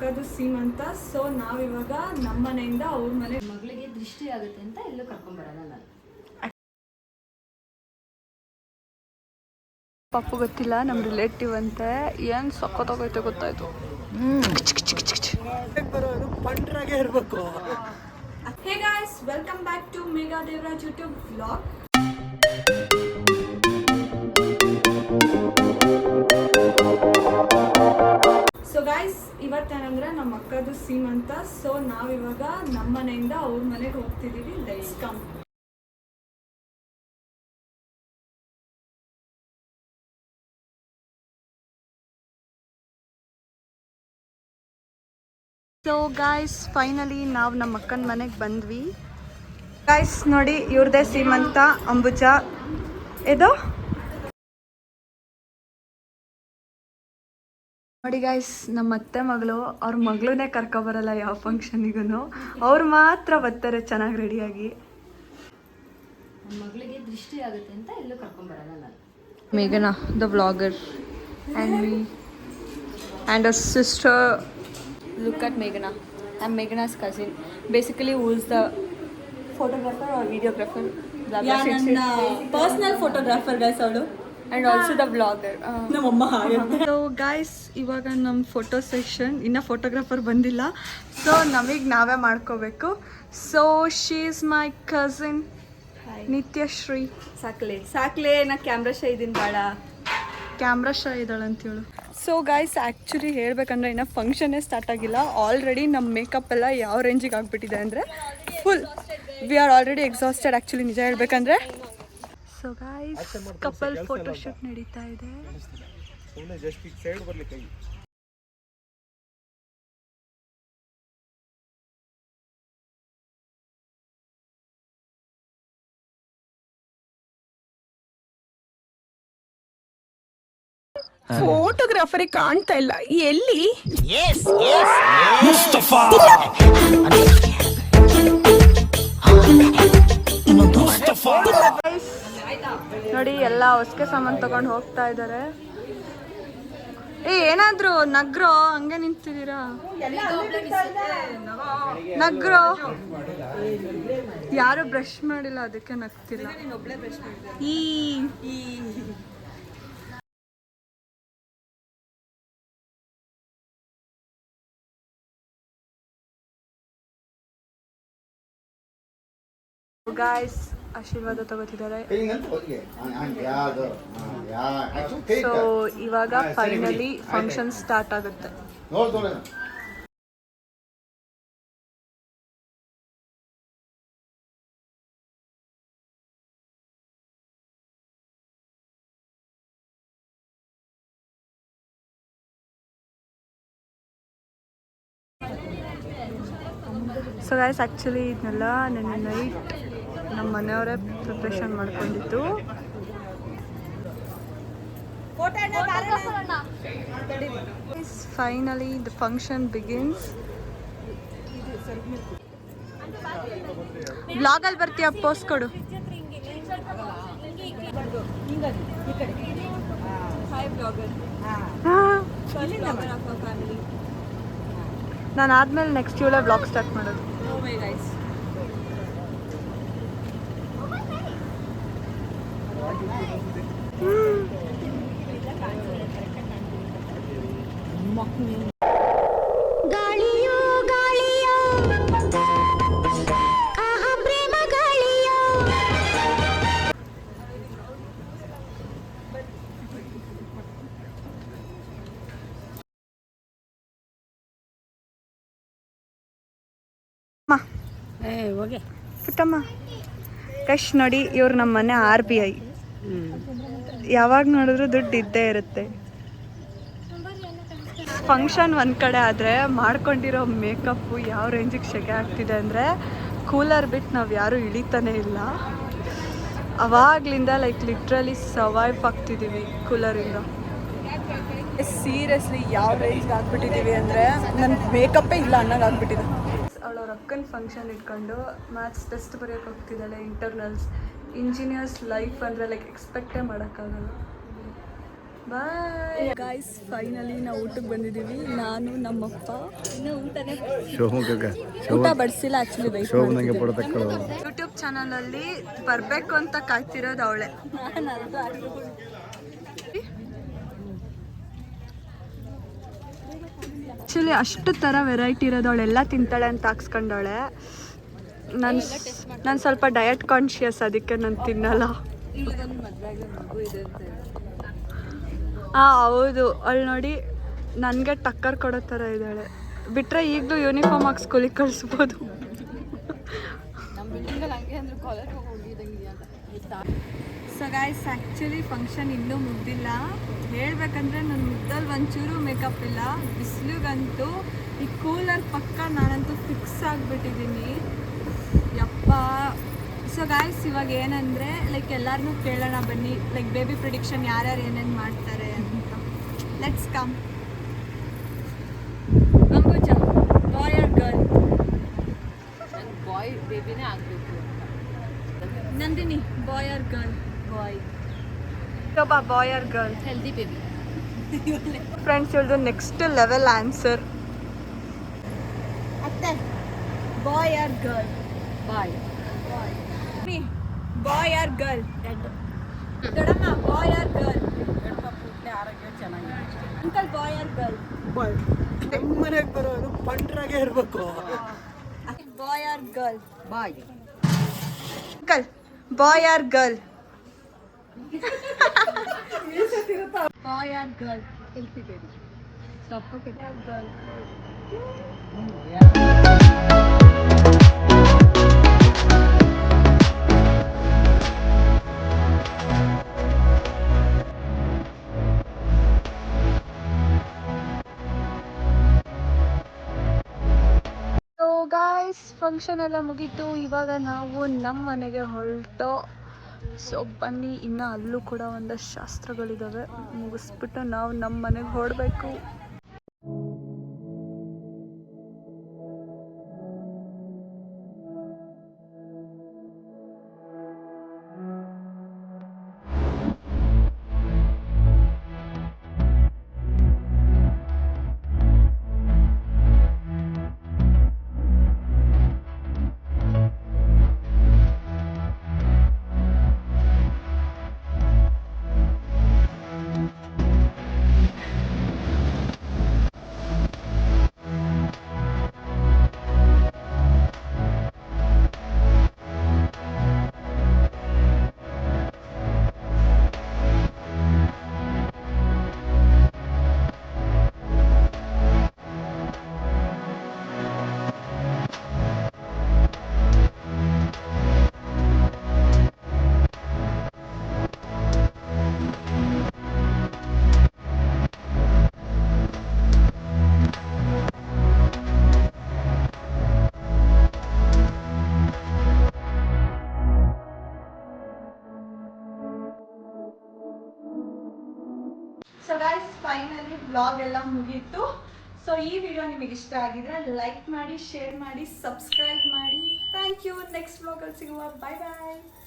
ಅಕ್ಕದು ಅಂತ ಸೊ ನಾವಿವಾಗ ನಮ್ಮ ಮನೆಯಿಂದ ಅವ್ರ ಮನೆ ಮಗಳಿಗೆ ದೃಷ್ಟಿ ಆಗುತ್ತೆ ಅಂತ ಎಲ್ಲೂ ಕರ್ಕೊಂಡ್ಬರಲ್ಲ ನಾನು. ಪಪ್ಪು ಗೊತ್ತಿಲ್ಲ ನಮ್ಮ ರಿಲೇಟಿವ್ ಅಂತ. ಏನು ಸಖತ್ತಾಗೈತೆ ಗೊತ್ತಾಯ್ತು ಪಂಡ್ರಾಗೆ ಇರಬೇಕು. Hey guys welcome back to Megha Devaraj YouTube vlog ಇವತ್ತೇನಂದ್ರೆ ನಮ್ಮ ಅಕ್ಕದು ಸೀಮಂತ ಸೊ ನಾವಿವಾಗ ನಮ್ಮ ಮನೆಯಿಂದ ಅವ್ರ ಮನೆಗೆ ಹೋಗ್ತಿದ್ದೀವಿ let's come so guys finally ನಾವು ನಮ್ಮ ಅಕ್ಕನ ಮನೆಗೆ ಬಂದ್ವಿ. ಗಾಯ್ಸ್ ನೋಡಿ ಇವ್ರದೇ ಸೀಮಂತ ಅಂಬುಜಾ. ಇದು ನೋಡಿ ಗಾಯ್ಸ್ ನಮ್ಮ ಅತ್ತೆ ಮಗಳು ಅವ್ರ ಮಗಳನ್ನೇ ಕರ್ಕೊ ಬರಲ್ಲ ಯಾವ ಫಂಕ್ಷನ್ಗೂ ಅವ್ರು ಮಾತ್ರ ಬರ್ತಾರೆ ಚೆನ್ನಾಗಿ ರೆಡಿಯಾಗಿ ಮಗಳಿಗೆ ದೃಷ್ಟಿ ಆಗುತ್ತೆ ಅಂತ ಎಲ್ಲೂ ಕರ್ಕೊಂಡ್ಬರಲ್ಲ ಮೇಘನಾ the ಬ್ಲೋಗರ್ and me and a sister look at ಮೇಘನಾ and Meghana's cousin basically who's the photographer R videographer personal photographer guys ಅವಳು. And ಆಲ್ಸೋ ದ ಬ್ಲಾಗರ್ ನಮ್ಮ ನಮ್ಮಮ್ಮ ಸೊ ಗಾಯ್ಸ್ ಇವಾಗ ನಮ್ಮ ಫೋಟೋ ಸೆಷನ್ ಇನ್ನು ಫೋಟೋಗ್ರಾಫರ್ ಬಂದಿಲ್ಲ. ಸೊ ನಮಗೆ ನಾವೇ ಮಾಡ್ಕೋಬೇಕು. So she is my cousin Nityashree. ಸಾಕ್ಲೆ. ಸಾಕ್ಲೆ ನಾ ಕ್ಯಾಮ್ರಾ ಶೈ ಇದ್ದೀನಿ ಬಾಳ. ಕ್ಯಾಮ್ರಾ ಶಾ ಇದ್ದಾಳೆ ಅಂತೇಳು ಸೊ ಗಾಯ್ಸ್ ಆ್ಯಕ್ಚುಲಿ ಹೇಳ್ಬೇಕಂದ್ರೆ ಇನ್ನು ಫಂಕ್ಷನ್ನೇ ಸ್ಟಾರ್ಟ್ ಆಗಿಲ್ಲ. ಆಲ್ರೆಡಿ ನಮ್ಮ ಮೇಕಪ್ ಎಲ್ಲ ಯಾವ ರೇಂಜಿಗೆ ಆಗಿಬಿಟ್ಟಿದೆ ಅಂದರೆ full we are already exhausted actually ನಿಜ ಹೇಳ್ಬೇಕಂದ್ರೆ. ಸೊ ಗಾಯ್ಸ್ ಕಪಲ್ ಫೋಟೋಶೂಟ್ ನಡೀತಾ ಇದೆ. ಸುಮ್ಮನೆ ಜಸ್ಟ್ ಈಗ ಸೈಡ್ ಬರ್ಲಿ ಕೈ. ಫೋಟೋಗ್ರಾಫರಿಗೆ ಕಾಣ್ತಾ ಇಲ್ಲ. ಎಲ್ಲಿ? ನೋಡಿ, ಎಲ್ಲ ಹೊಸಕೆ ಸಾಮಾನು ತಗೊಂಡು ಹೋಗ್ತಾ ಇದ್ದಾರೆ ಏ, ಏನಾದ್ರು ನಗ್ರೋ, ಹಂಗೆ ನಿಂತಿದ್ದೀರಾ? ನಗ್ರೋ? ಯಾರು ಬ್ರಷ್ ಮಾಡಿಲ್ಲ, ಅದಕ್ಕೆ ನಗ್ತಿಲ್ಲ. ಈ. ಗಾಯ್ಸ್ ಆಶೀರ್ವಾದ ತಗೋತಿದ್ದಾರೆ. ಸೊ ಇವಾಗ ಫೈನಲಿ ಫಂಕ್ಷನ್ ಸ್ಟಾರ್ಟ್ ಆಗುತ್ತೆ. ಸೊ ಗಾಯ್ಸ್ ಆ್ಯಕ್ಚುಲಿ ಇದನ್ನೆಲ್ಲ ನೆನ್ನೆ ನೈಟ್ ನಮ್ಮ ಮನೆಯವರೇ ಪ್ರಿಪ್ರೇಷನ್ ಮಾಡ್ಕೊಂಡಿತ್ತು ಫೈನಲಿ ದ ಫಂಕ್ಷನ್ ಬಿಗಿನ್ಸ್ ಬ್ಲಾಗಲ್ಲಿ ಬರ್ತೀಯ? ಪೋಸ್ಟ್ ಕೊಡು. ನಾನು ಆದ್ಮೇಲೆ ನೆಕ್ಸ್ಟ್ ಇವಳೆ ಬ್ಲಾಗ್ ಸ್ಟಾರ್ಟ್ ಮಾಡೋದು. ಗಾಳಿಯೋ ಗಾಳಿಯೋ. ಆಹಾ ಪ್ರೇಮ ಗಾಳಿಯೋ. ಏ ಹೋಗೆ. ಪುಟ್ಟಮ್ಮ. ಕಶ್ ನೋಡಿ ಇವ್ರು ನಮ್ಮನೆ ಆರ್ ಬಿ ಐ ಯಾವಾಗ ನೋಡಿದ್ರು ದುಡ್ಡು ಇದ್ದೇ ಇರುತ್ತೆ. ಫಂಕ್ಷನ್ ಒಂದು ಕಡೆ ಆದರೆ ಮಾಡ್ಕೊಂಡಿರೋ ಮೇಕಪ್ಪು ಯಾವ ರೇಂಜಿಗೆ ಸೆಕೆ ಆಗ್ತಿದೆ ಅಂದರೆ ಕೂಲರ್ ಬಿಟ್ಟು ನಾವು ಯಾರೂ ಇಳಿತಾನೆ ಇಲ್ಲ. ಅವಾಗ್ಲಿಂದ ಲೈಕ್ ಲಿಟ್ರಲಿ ಸರ್ವೈವ್ ಆಗ್ತಿದ್ದೀವಿ ಕೂಲರಿಂದ ಸೀರಿಯಸ್ಲಿ ಯಾವ ರೇಂಜ್ಗೆ ಆಗ್ಬಿಟ್ಟಿದ್ದೀವಿ ಅಂದರೆ ನನ್ನ ಮೇಕಪ್ಪೇ ಇಲ್ಲ ಅನ್ನೋದು ಆಗ್ಬಿಟ್ಟಿದೆ. ಅವಳ ಅಕ್ಕನ ಫಂಕ್ಷನ್ ಇಟ್ಕೊಂಡು ಮ್ಯಾಥ್ಸ್ ಟೆಸ್ಟ್ ಬರೆಯೋಕೆ ಹೋಗ್ತಿದ್ದಾಳೆ ಇಂಟರ್ನಲ್ಸ್ ಇಂಜಿನಿಯರ್ಸ್ ಲೈಫ್ ಅಂದರೆ ಲೈಕ್ ಎಕ್ಸ್ಪೆಕ್ಟೇ ಮಾಡೋಕ್ಕಾಗಲ್ಲ. ಬಾಯ್ ಗಾಯ್ಸ್ ಫೈನಲಿ ನಾವು ಊಟಕ್ಕೆ ಬಂದಿದ್ದೀವಿ. ನಾನು ನಮ್ಮಪ್ಪ. ಇನ್ನು ಊಟನೇ ಊಟ ಬಡಿಸಿಲ್ಲ ಆ್ಯಕ್ಚುಲಿ ಬೈಕ್ ಯೂಟ್ಯೂಬ್ ಚಾನಲಲ್ಲಿ ಬರಬೇಕು ಅಂತ ಕಾಯ್ತಿರೋದು ಅವಳೆ. ಆ್ಯಕ್ಚುಲಿ ಅಷ್ಟು ಥರ ವೆರೈಟಿ ಇರೋದು ಅವಳೆಲ್ಲ ತಿಂತಾಳೆ ಅಂತ ಹಾಕ್ಸ್ಕೊಂಡವಳೆ. ನಾನು ಸ್ವಲ್ಪ ಡಯಟ್ ಕಾನ್ಷಿಯಸ್ ಅದಕ್ಕೆ ನಾನು ತಿನ್ನಲ್ಲ. ಹಾಂ ಹೌದು. ಅಲ್ಲಿ ನೋಡಿ, ನನಗೆ ಟಕ್ಕರ್ ಕೊಡೋ ಥರ ಇದ್ದಾಳೆ. ಬಿಟ್ಟರೆ ಈಗಲೂ ಯೂನಿಫಾರ್ಮ್ ಹಾಕಿ ಸ್ಕೂಲಿಗೆ ಕಳಿಸ್ಬೋದು. ಸೊ ಗಾಯ್ಸ್ ಆ್ಯಕ್ಚುಲಿ ಫಂಕ್ಷನ್ ಇನ್ನೂ ಮುಗ್ದಿಲ್ಲ. ಹೇಳಬೇಕಂದ್ರೆ ನನ್ನ ಮುದ್ದಲ್ಲಿ ಒಂಚೂರು ಮೇಕಪ್ ಇಲ್ಲ. ಬಿಸಿಲಿಗಂತೂ ಈ ಕೂಲರ್ ಪಕ್ಕ ನಾನಂತೂ ಫಿಕ್ಸ್ ಆಗಿಬಿಟ್ಟಿದ್ದೀನಿ ಯಪ್ಪ. ಸೊ ಗಾಯ್ಸ್ ಇವಾಗ ಏನಂದರೆ ಲೈಕ್ ಎಲ್ಲರನ್ನೂ ಕೇಳೋಣ ಬನ್ನಿ. ಲೈಕ್ ಬೇಬಿ ಪ್ರಿಡಿಕ್ಷನ್ ಯಾರ್ಯಾರು ಏನೇನು ಮಾಡ್ತಾರೆ ಅಂತ. Let's come Ambuja boy or girl boy ಬೇಬಿನೇ ಆಗಬೇಕು Nandini boy or girl boy ಒಬ್ಬ boy or girl healthy baby friends ಹೇಳ್ದು next level answer ಅತ್ತೆ boy or girl boy boy or girl ದೊಡ್ಡಮ್ಮ boy or girl uncle boy or girl ಮನೆಗೆ ಬರೋನು ಪಂಡ್ರಾಗೆ ಇರ್ಬೇಕು boy or girl boy uncle boy or girl boy or girl healthy baby girl guys function ಎಲ್ಲ ಮುಗೀತು. ಇವಾಗ ನಾವು ನಮ್ಮ ಮನೆಗೆ ಹೊರಟು. ಸೊ ಬನ್ನಿ. ಇನ್ನು ಅಲ್ಲೂ ಕೂಡ ಒಂದಷ್ಟು ಶಾಸ್ತ್ರಗಳಿದ್ದಾವೆ ಮುಗಿಸ್ಬಿಟ್ಟು ನಾವು ನಮ್ಮ ಮನೆಗೆ ಹೊರಡಬೇಕು. ಫೈನಲಿ ಬ್ಲಾಗ್ ಎಲ್ಲ ಮುಗೀತು. ಸೊ ಈ ವಿಡಿಯೋ ನಿಮಗೆ ಇಷ್ಟ ಆಗಿದ್ರೆ ಲೈಕ್ ಮಾಡಿ ಶೇರ್ ಮಾಡಿ ಸಬ್ಸ್ಕ್ರೈಬ್ ಮಾಡಿ. ಥ್ಯಾಂಕ್ ಯು ನೆಕ್ಸ್ಟ್ ಬ್ಲಾಗಲ್ಲಿ ಸಿಗುವ. ಬಾಯ್ ಬಾಯ್